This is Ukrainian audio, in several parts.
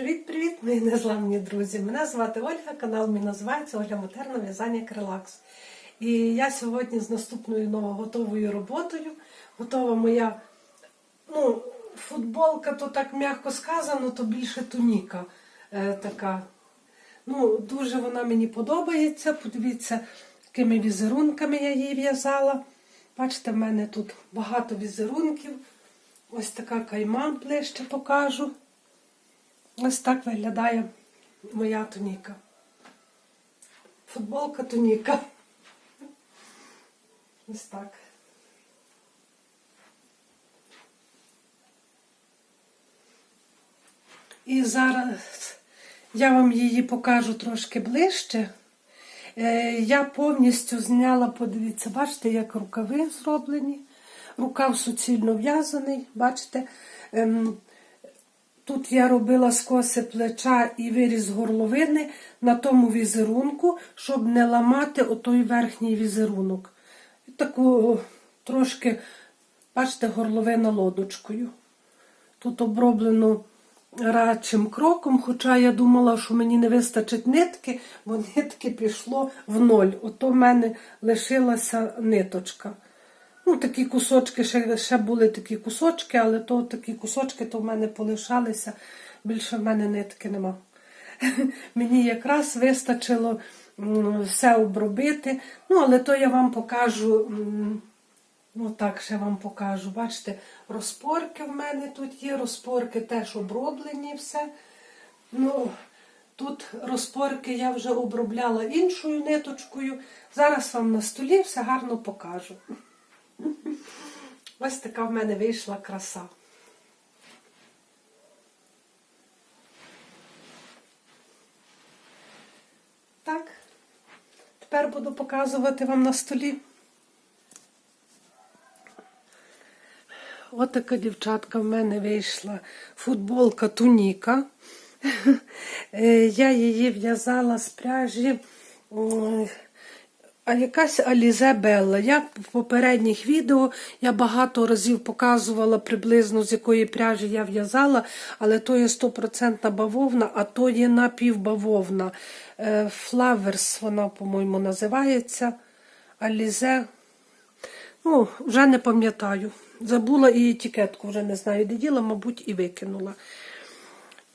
Привіт-привіт, мої незламні друзі! Мене звати Ольга, канал мій називається Ольга Матерна В'язання Крилакс. І я сьогодні з наступною новоготовою роботою. Готова моя ну, футболка, то так м'яко сказано, то більше туніка е, така. Ну, Дуже вона мені подобається. Подивіться, якими візерунками я її в'язала. Бачите, в мене тут багато візерунків. Ось така кайма ближче покажу. Ось так виглядає моя туніка. Футболка туніка. Ось так. І зараз я вам її покажу трошки ближче. Е, Я повністю зняла, подивіться, бачите, як рукави зроблені. Рукав суцільно в'язаний, бачите. Тут я робила скоси плеча і виріз горловини на тому візерунку, щоб не ламати отой верхній візерунок. І Таку трошки, бачите, горловина лодочкою. Тут оброблено радчим кроком, хоча я думала, що мені не вистачить нитки, бо нитки пішло в ноль. Ото в мене лишилася ниточка. Ну, такі кусочки, ще, ще були такі кусочки, але то такі кусочки то в мене полишалися. Більше в мене нитки нема. Мені якраз вистачило все обробити. Ну, але то я вам покажу. Ну, так, ще вам покажу. Бачите, розпорки в мене тут є, розпорки теж оброблені все. Ну, тут розпорки я вже обробляла іншою ниточкою. Зараз вам на столі все гарно покажу. Ось така в мене вийшла краса. Так, тепер буду показувати вам на столі. От така дівчатка в мене вийшла футболка туніка. Е, Я її в'язала з пряжі. А якась Алізе Белла. Я в попередніх відео я багато разів показувала приблизно з якої пряжі я в'язала, але то є 100% бавовна, а то є напівбавовна. Е, Flowers вона, по-моєму, називається. Алізе. Ну, вже не пам'ятаю. Забула і етикетку, вже не знаю, де діла, мабуть, і викинула.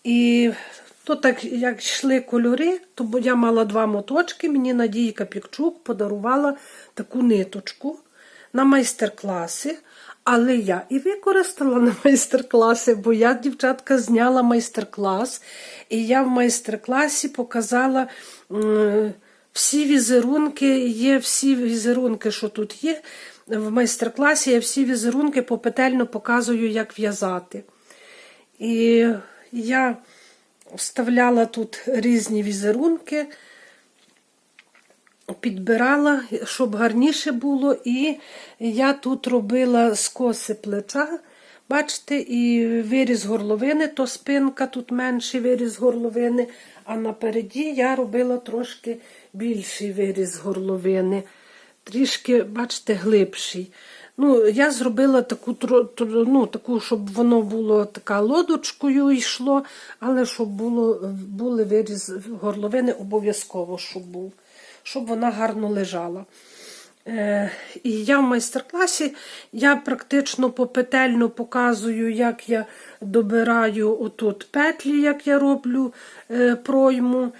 І то так, як йшли кольори, то я мала два моточки, мені Надійка Пікчук подарувала таку ниточку на майстер-класи. Але я і використала на майстер-класи, бо я, дівчатка, зняла майстер-клас, і я в майстер-класі показала всі візерунки, є всі візерунки, що тут є. В майстер-класі я всі візерунки попетельно показую, як в'язати. І я вставляла тут різні візерунки, підбирала, щоб гарніше було. І я тут робила скоси плеча. Бачите, і виріз горловини, то спинка, тут менший виріз горловини, а напереді я робила трошки більший виріз горловини. Трішки, бачите, глибший. Ну, Я зробила таку, ну, таку, щоб воно було така лодочкою йшло, але щоб було, були виріз горловини обов'язково, щоб був, щоб вона гарно лежала. Е, і я в майстер-класі я практично попетельно показую, як я добираю отут петлі, як я роблю е, пройму.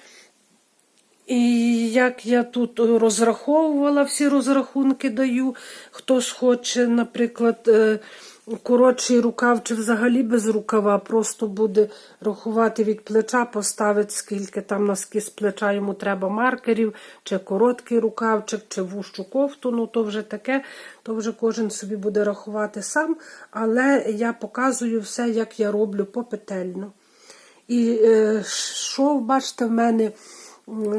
І як я тут розраховувала, всі розрахунки даю. Хтось хоче, наприклад, е, коротший рукав чи взагалі без рукава, просто буде рахувати від плеча, поставить, скільки там наскільки з плеча йому треба маркерів, чи короткий рукавчик, чи вущу кофту. Ну, то вже таке, то вже кожен собі буде рахувати сам. Але я показую все, як я роблю попетельно. І е, шов, бачите, в мене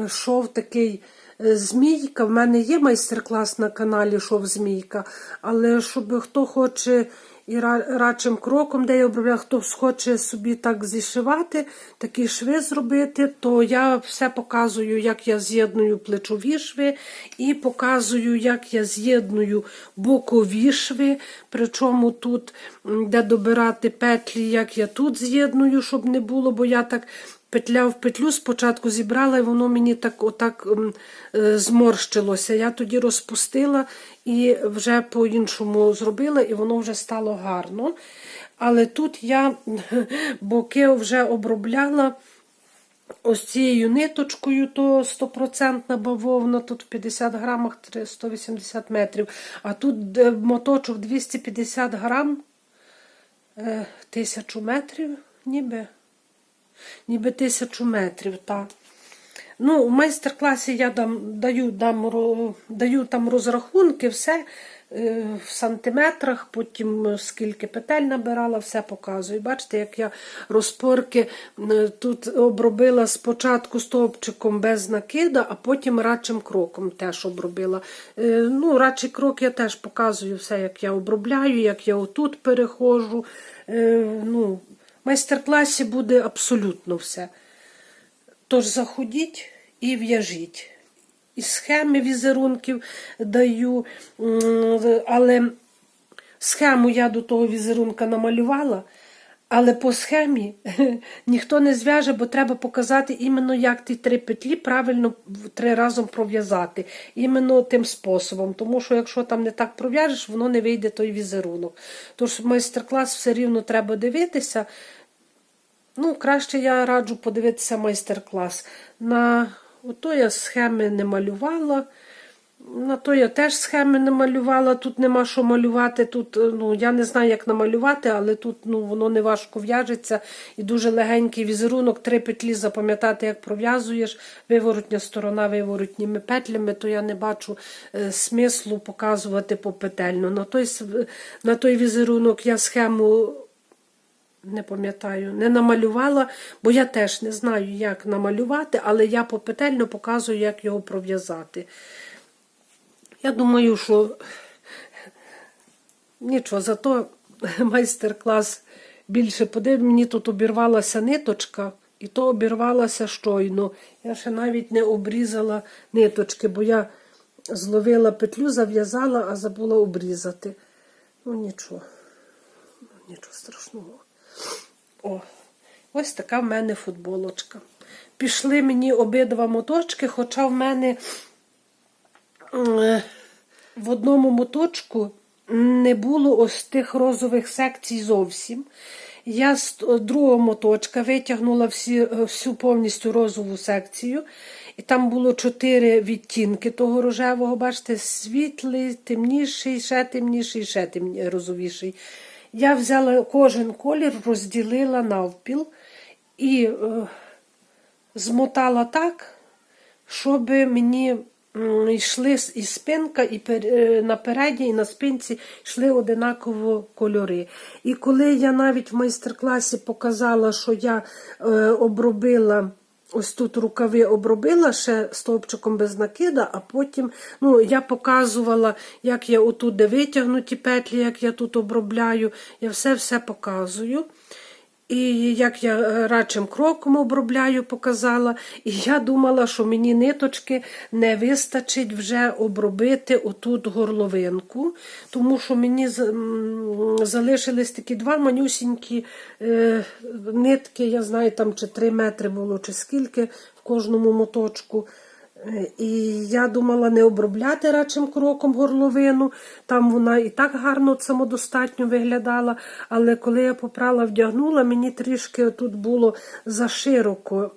шов такий е, змійка. В мене є майстер-клас на каналі Шов Змійка, але щоб хто хоче і ра- радшим кроком, де я обробляю, хто хоче собі так зішивати, такі шви зробити, то я все показую, як я з'єдную плечові шви, і показую, як я з'єдную бокові шви. Причому тут, де добирати петлі, як я тут з'єдную, щоб не було, бо я так. Петля в петлю спочатку зібрала, і воно мені так отак е, зморщилося. Я тоді розпустила і вже по-іншому зробила, і воно вже стало гарно. Але тут я боки вже обробляла ось цією ниточкою, то 100% бавовна, тут в 50 грамах 180 метрів. А тут е, моточок 250 грам, е, тисячу метрів, ніби. Ніби тисячу метрів, так. Ну, в майстер-класі я дам, даю, дам, даю там розрахунки, все е, в сантиметрах, потім е, скільки петель набирала, все показую. Бачите, як я розпорки тут обробила спочатку стовпчиком без накида, а потім радшим кроком теж обробила. Е, Ну, радший крок я теж показую все, як я обробляю, як я отут переходжу. Е, Ну, майстер-класі буде абсолютно все. Тож заходіть і в'яжіть. І схеми візерунків даю, але схему я до того візерунка намалювала, але по схемі ніхто не зв'яже, бо треба показати іменно, як ті три петлі правильно три разом пров'язати. Іменно тим способом. Тому що якщо там не так пров'яжеш, воно не вийде той візерунок. Тож майстер-клас все рівно треба дивитися. Ну, краще я раджу подивитися майстер-клас. На ото я схеми не малювала. На то я теж схеми не малювала. Тут нема що малювати. Тут, е, ну, я не знаю, як намалювати, але тут ну, воно не важко в'яжеться. І дуже легенький візерунок, три петлі запам'ятати, як пров'язуєш. Виворотня сторона виворотніми петлями, то я не бачу е, смислу показувати попетельно. На той, на той візерунок я схему не пам'ятаю, не намалювала, бо я теж не знаю, як намалювати, але я попетельно показую, як його пров'язати. Я думаю, що нічого, зато майстер-клас більше подив. Мені тут обірвалася ниточка, і то обірвалася щойно. Я ще навіть не обрізала ниточки, бо я зловила петлю, зав'язала, а забула обрізати. Ну нічого, нічого страшного. О, ось така в мене футболочка. Пішли мені обидва моточки, хоча в мене е, в одному моточку не було ось тих розових секцій зовсім. Я з другого моточка витягнула всі, е, всю повністю розову секцію. І там було чотири відтінки того рожевого, бачите, світлий, темніший, ще темніший, ще темні, розовіший. Я взяла кожен колір, розділила навпіл і е, змотала так, щоб мені йшли і спинка, і е, на передній, і на спинці йшли одинаково кольори. І коли я навіть в майстер-класі показала, що я е, обробила. Ось тут рукави обробила ще стовпчиком без накида, а потім ну, я показувала, як я отут де витягнуті петлі, як я тут обробляю. Я все-все показую. І як я е, радшим кроком обробляю, показала. І я думала, що мені ниточки не вистачить вже обробити отут горловинку, тому що мені залишились такі два манюсінькі е, нитки, я знаю, там чи три метри було, чи скільки в кожному моточку. Е, І я думала не обробляти радшим кроком горловину. Там вона і так гарно самодостатньо виглядала. Але коли я попрала, вдягнула, мені трішки тут було зашироко.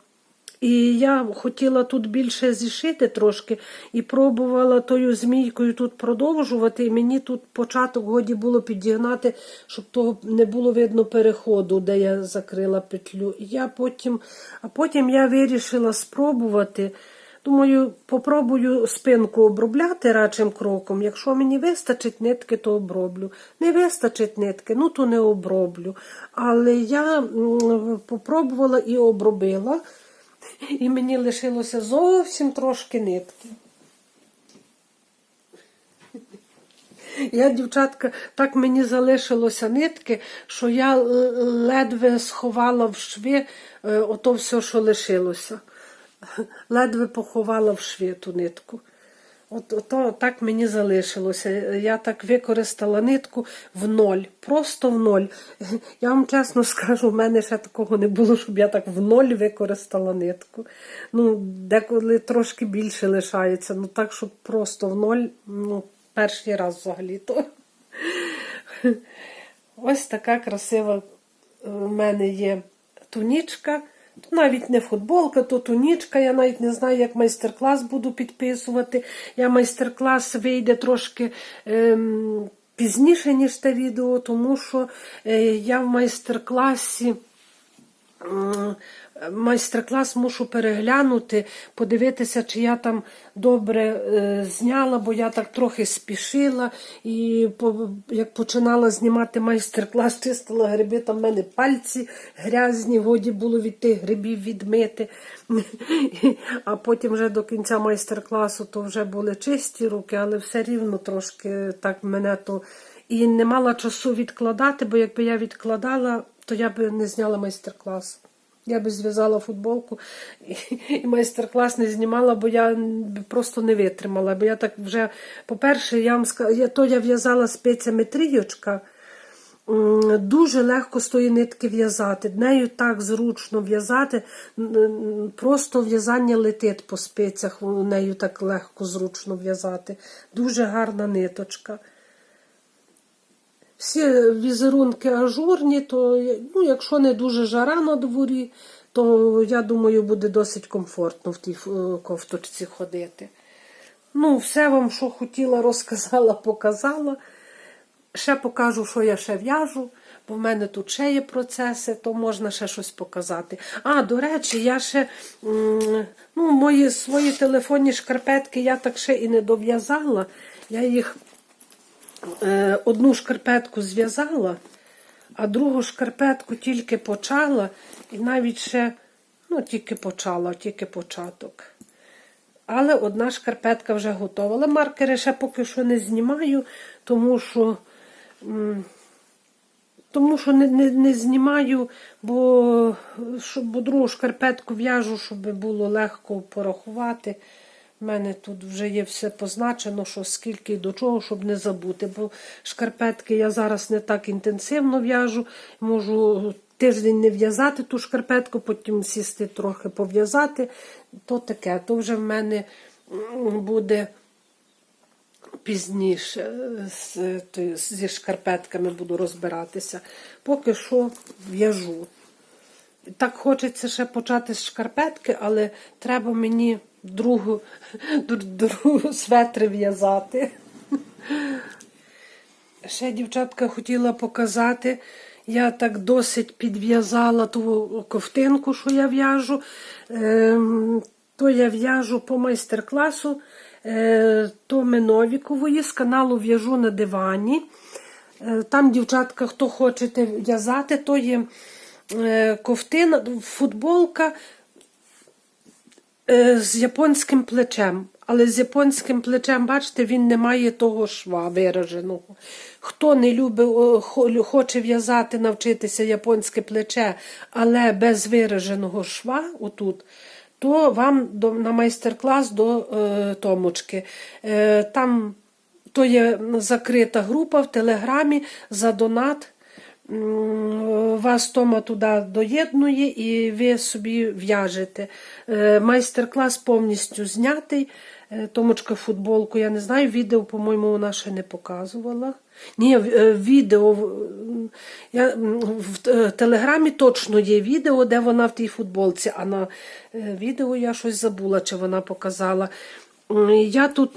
І я хотіла тут більше зішити трошки і пробувала тою змійкою тут продовжувати. І мені тут початок годі було підігнати, щоб того не було видно переходу, де я закрила петлю. Я потім, а потім я вирішила спробувати. Думаю, попробую спинку обробляти радшим кроком. Якщо мені вистачить нитки, то оброблю. Не вистачить нитки, ну то не оброблю. Але я попробувала і обробила, і мені лишилося зовсім трошки нитки. Я, дівчатка, так мені залишилося нитки, що я е, ледве сховала в шви е, ото все, що лишилося. Ледве поховала в шви ту нитку. От, ото так мені залишилося. Я так використала нитку в ноль, просто в ноль. Я вам чесно скажу, в мене ще такого не було, щоб я так в ноль використала нитку. Ну, деколи трошки більше лишається, ну так, щоб просто в ноль, ну, перший раз взагалі-то. Ось така красива в мене є тунічка. Навіть не футболка, то тунічка. Я навіть не знаю, як майстер-клас буду підписувати. Я майстер-клас вийде трошки ем, пізніше, ніж те відео, тому що е, я в майстер-класі. М, Майстер-клас мушу переглянути, подивитися, чи я там добре е, зняла, бо я так трохи спішила. І як починала знімати майстер-клас, чистила гриби, там в мене пальці грязні, годі було від тих грибів відмити. А потім вже до кінця майстер-класу то вже були чисті руки, але все рівно трошки так мене то. І не мала часу відкладати, бо якби я відкладала, то я би не зняла майстер-клас. Я би зв'язала футболку і, майстер-клас не знімала, бо я просто не витримала. Бо я так вже, по-перше, я вам скажу, то я в'язала спицями трійочка. Дуже легко з тої нитки в'язати. Нею так зручно в'язати. Просто в'язання летить по спицях, нею так легко зручно в'язати. Дуже гарна ниточка. Всі візерунки ажурні, то ну, якщо не дуже жара на дворі, то я думаю, буде досить комфортно в тій е, кофточці ходити. Ну, все вам, що хотіла, розказала, показала. Ще покажу, що я ще в'яжу, бо в мене тут ще є процеси, то можна ще щось показати. А, до речі, я ще ну, мої свої телефонні шкарпетки я так ще і не дов'язала. Я їх одну шкарпетку зв'язала, а другу шкарпетку тільки почала, і навіть ще, ну, тільки почала, тільки початок. Але одна шкарпетка вже готова. Але маркери ще поки що не знімаю, тому що, тому що не, не, не знімаю, бо, щоб, бо другу шкарпетку в'яжу, щоб було легко порахувати. У мене тут вже є все позначено, що скільки до чого, щоб не забути. Бо шкарпетки я зараз не так інтенсивно в'яжу. Можу тиждень не в'язати ту шкарпетку, потім сісти трохи пов'язати. То таке, то вже в мене буде пізніше з, то- зі шкарпетками буду розбиратися. Поки що в'яжу. Так хочеться ще почати з шкарпетки, але треба мені другу, дру- другу светри в'язати. Ще дівчатка хотіла показати. Я так досить підв'язала ту ковтинку, що я в'яжу. Ем, То я в'яжу по майстер-класу е, Томи Новікової з каналу В'яжу на дивані. Е, Там, дівчатка, хто хочете в'язати, то є е, ковтина, футболка з японським плечем. Але з японським плечем, бачите, він не має того шва вираженого. Хто не любить, хоче в'язати, навчитися японське плече, але без вираженого шва, отут, то вам до, на майстер-клас до е, Томочки. Е, там то є закрита група в Телеграмі за донат. Вас Тома туди доєднує і ви собі в'яжете. Е, Майстер-клас повністю знятий. Е, Томочка футболку, я не знаю, відео, по-моєму, вона ще не показувала. Ні, е, відео. Я, в телеграмі точно є відео, де вона в тій футболці, а на відео я щось забула, чи вона показала. Я тут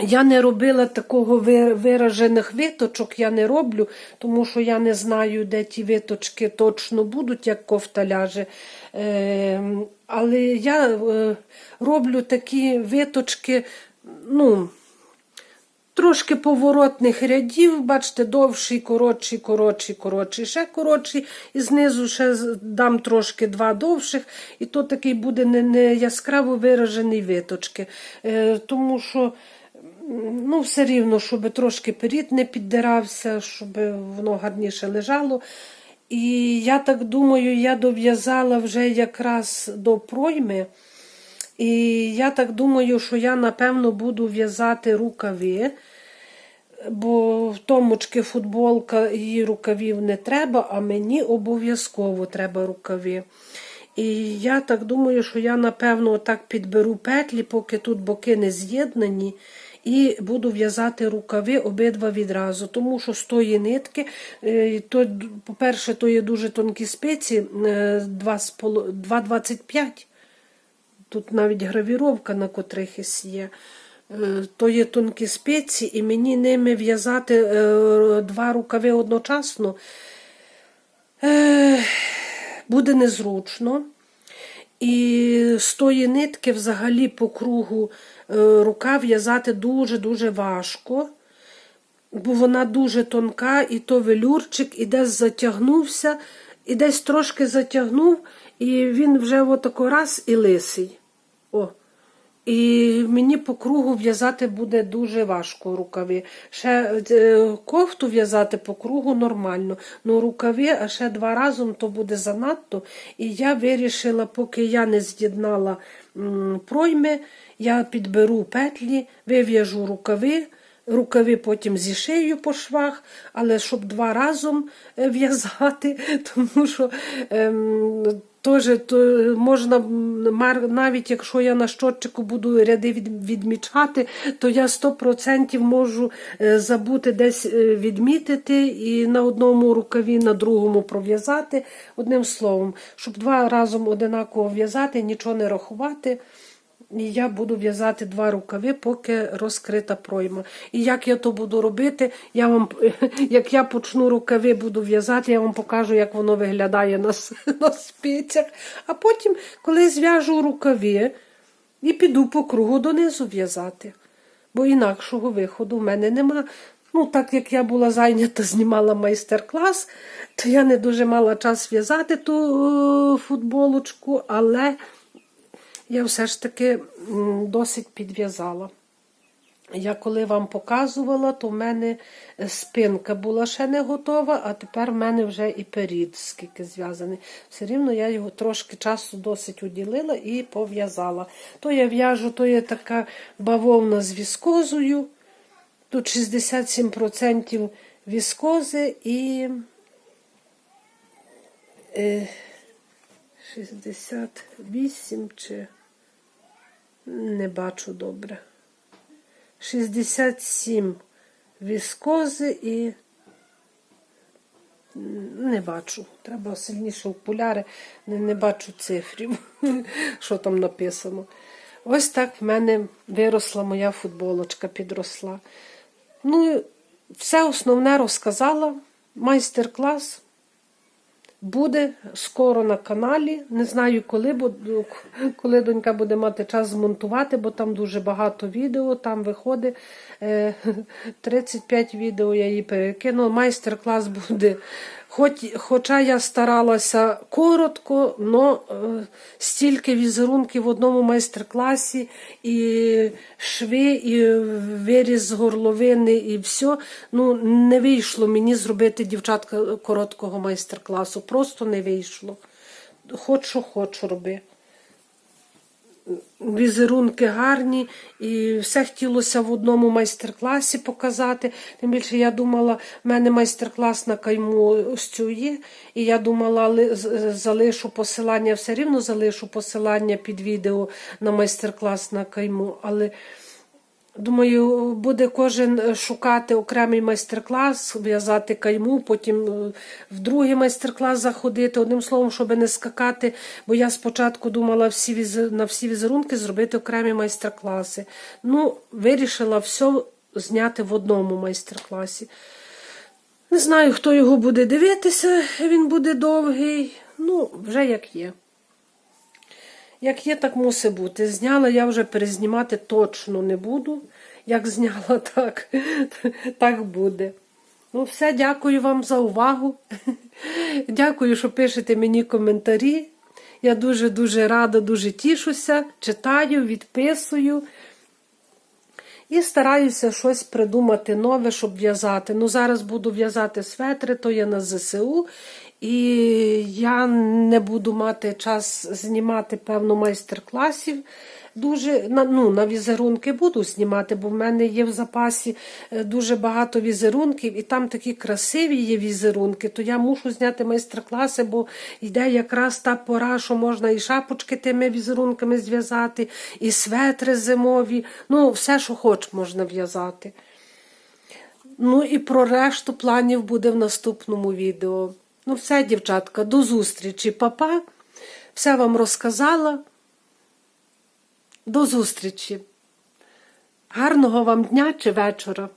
я не робила такого виражених виточок, я не роблю, тому що я не знаю, де ті виточки точно будуть, як кофта ляже. Е, але я е, роблю такі виточки, ну, трошки поворотних рядів, бачите, довший, коротший, коротший, коротший, ще коротший, і знизу ще дам трошки два довших, і то такий буде не, не яскраво виражений виточки. Е, тому що Ну, все рівно, щоб трошки перід не піддирався, щоб воно гарніше лежало. І я так думаю, я дов'язала вже якраз до пройми. І я так думаю, що я напевно буду в'язати рукави, бо в томочки футболка її рукавів не треба, а мені обов'язково треба рукави. І я так думаю, що я напевно так підберу петлі, поки тут боки не з'єднані. І буду в'язати рукави обидва відразу, тому що з тої нитки, е, то, по-перше, то є дуже тонкі спиці е, 2,5, 2,25. Тут навіть гравіровка на котрих із є. Е, То є тонкі спиці, і мені ними в'язати е, два рукави одночасно е, буде незручно. І з тої нитки взагалі по кругу е, рука в'язати дуже-дуже важко, бо вона дуже тонка, і то велюрчик, і десь затягнувся, і десь трошки затягнув, і він вже отако раз і лисий. О. І мені по кругу в'язати буде дуже важко рукави. Ще е, кофту в'язати по кругу нормально. Ну рукави, а ще два разом то буде занадто. І я вирішила, поки я не з'єднала пройми, я підберу петлі, вив'яжу рукави. Рукави потім зішию по швах, але щоб два разом е, в'язати, тому що ем, теж то можна навіть якщо я на щотчику буду ряди від- відмічати, то я 100% можу е, забути десь е, відмітити і на одному рукаві, на другому пров'язати. Одним словом, щоб два разом одинаково в'язати, нічого не рахувати. І я буду в'язати два рукави, поки розкрита пройма. І як я то буду робити, я вам, як я почну рукави буду в'язати, я вам покажу, як воно виглядає на, на спицях. А потім, коли зв'яжу рукави, і піду по кругу донизу в'язати. Бо інакшого виходу в мене нема. Ну, так як я була зайнята, знімала майстер-клас, то я не дуже мала час в'язати ту е, футболочку, але я все ж таки досить підв'язала. Я коли вам показувала, то в мене спинка була ще не готова, а тепер в мене вже і перід, скільки зв'язаний. Все рівно я його трошки часу досить уділила і пов'язала. То я в'яжу, то є така бавовна з віскозою. Тут 67% віскози і е, 68 чи не бачу добре. 67 віскози і не бачу. Треба сильніше окуляри, не, не бачу цифрів, що там написано. Ось так в мене виросла моя футболочка, підросла. Ну, все основне розказала. Майстер-клас буде скоро на каналі. Не знаю, коли, бо коли донька буде мати час змонтувати, бо там дуже багато відео, там виходить е, 35 відео я її перекинула. Майстер-клас буде. Хоч, хоча я старалася коротко, але стільки візерунків в одному майстер-класі, і шви, і виріз горловини, і все. Ну, не вийшло мені зробити дівчатка короткого майстер-класу. Просто не вийшло. Хоч що хочу роби. Візерунки гарні, і все хотілося в одному майстер-класі показати. Тим більше я думала, в мене майстер-клас на кайму ось цю є. І я думала, ли- залишу посилання, все рівно залишу посилання під відео на майстер-клас на кайму. Але Думаю, буде кожен шукати окремий майстер-клас, в'язати кайму, потім е, в другий майстер-клас заходити. Одним словом, щоб не скакати, бо я спочатку думала всі візе- на всі візерунки зробити окремі майстер-класи. Ну, вирішила все зняти в одному майстер-класі. Не знаю, хто його буде дивитися, він буде довгий. Ну, вже як є. Як є, так мусить бути. Зняла я вже перезнімати точно не буду. Як зняла, так, так буде. Ну, все, дякую вам за увагу. Дякую, що пишете мені коментарі. Я дуже-дуже рада, дуже тішуся, читаю, відписую. І стараюся щось придумати нове, щоб в'язати. Ну, зараз буду в'язати светри, то є на ЗСУ. І я не буду мати час знімати певно майстер-класів. Дуже ну, на візерунки буду знімати, бо в мене є в запасі е, дуже багато візерунків, і там такі красиві є візерунки, то я мушу зняти майстер-класи, бо йде якраз та пора, що можна і шапочки тими візерунками зв'язати, і светри зимові. Ну, все, що хоч, можна в'язати. Ну і про решту планів буде в наступному відео. Ну, все, дівчатка, до зустрічі, папа. Все вам розказала. До зустрічі. Гарного вам дня чи вечора.